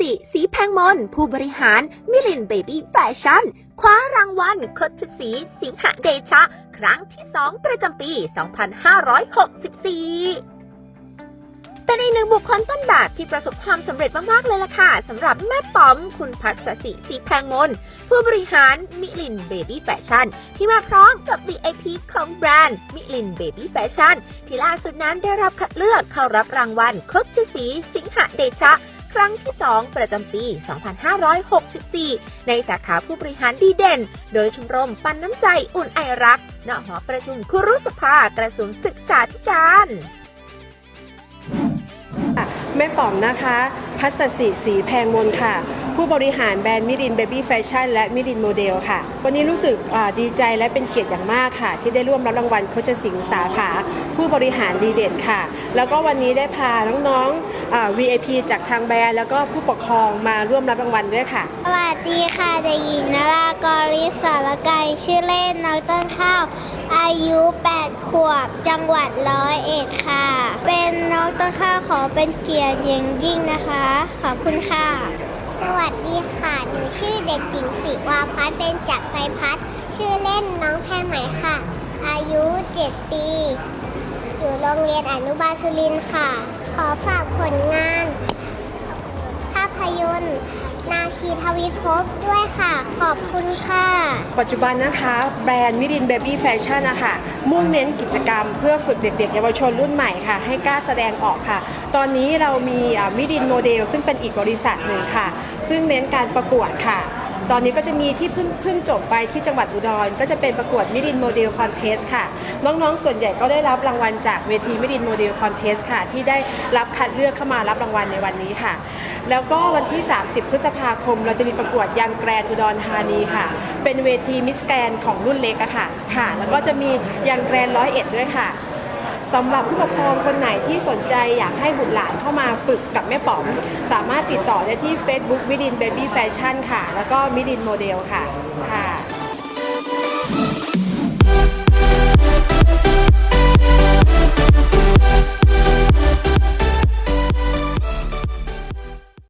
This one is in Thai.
สิ สีแพงมน ผู้บริหาร มิลินเบบี้แฟชั่น คว้ารางวัลคดชสี สิงหเดชะ ครั้งที่2ประจำปี 2564เป็นอีกหนึ่งบุคคลต้นแบบที่ประสบความสำเร็จมากๆเลยล่ะค่ะสำหรับแม่ป๋อม คุณพัสสิสีแพงมน ผู้บริหารมิลินเบบี้แฟชั่นที่มาพร้อมกับ VIP ของแบรนด์มิลินเบบี้แฟชั่นที่ล่าสุดนั้นได้รับคัดเลือกเข้ารับรางวัลคดชสีสิงหเดชะ ครั้งที่ 2 ประจำปี 2564 ในสาขาผู้บริหารดีเด่น โดยชมรมปันน้ำใจอุ่นไอรักณหอประชุมคุรุสภากระทรวงศึกษาธิการแม่ป๋อมนะคะ พัสสิสีแพงมนค่ะ ผู้บริหารแบรนด์มิรินเบบี้แฟชั่นและมิรินโมเดลค่ะ วันนี้รู้สึกดีใจและเป็นเกียรติอย่างมากค่ะ ที่ได้ร่วมรับรางวัลโคชสิงสาขา ผู้บริหารดีเด่นค่ะ แล้วก็วันนี้ได้พาน้องๆ VIP จากทางแบรนด์แล้วก็ผู้ปกครองมาร่วมรับรางวัลด้วยค่ะ สวัสดีค่ะเด็กหญิงนรากรลิสารไกรชื่อเล่นน้องต้นข้าว อายุ 8 ขวบ จังหวัดร้อยเอ็ดค่ะ เป็นน้องต้นข้าวขอเป็นเกียรติอย่างยิ่งนะคะ ขอบคุณค่ะ สวัสดีค่ะ หนูชื่อเด็กหญิงสิวาพัฒน์เป็นจักรไพพัฒน์ชื่อเล่นน้องแพรไหมค่ะ อายุ 7 ปี อยู่โรงเรียนอนุบาลสุรินทร์ค่ะขอฝากผ ลงาน ภาพยนตร์ นาคีทวิทภพด้วยค่ะ ขอบคุณค่ะ ปัจจุบันนะคะแบรนด์มิรินเบบี้แฟชั่นนะคะมุ่งเน้นกิจกรรมเพื่อฝึกเด็กๆเยาวชนรุ่นใหม่ค่ะ ให้กล้าแสดงออกค่ะ ตอนนี้เรามีมิรินโมเดล ซึ่งเป็นอีกบริษัทหนึ่งค่ะ ซึ่งเน้นการประกวดค่ะ ตอนนี้ก็จะมีที่เพิ่งเพิ่งจบไปที่จังหวัดอุดร ก็จะเป็นประกวดมิรินโมเดลคอนเทสค่ะ น้องๆ ส่วนใหญ่ก็ได้รับรางวัลจากเวทีมิรินโมเดลคอนเทสค่ะ ที่ได้รับคัดเลือกเข้ามารับรางวัลในวันนี้ค่ะ แล้วก็วันที่ 30 พฤษภาคม เราจะมีประกวดยังแกรนอุดรธานีค่ะ เป็นเวทีมิสแกรนของรุ่นเล็กอะค่ะค่ะ แล้วก็จะมียังแกรนร้อยเอ็ดด้วยค่ะ สำหรับผู้ปกครองคนไหนที่สนใจอยากให้บุตรหลานเข้ามาฝึกกับแม่ป๋อม สามารถติดต่อได้ที่ Facebook มิดินเบบี้แฟชั่นค่ะ แล้วก็มิดินโมเดลค่ะค่ะ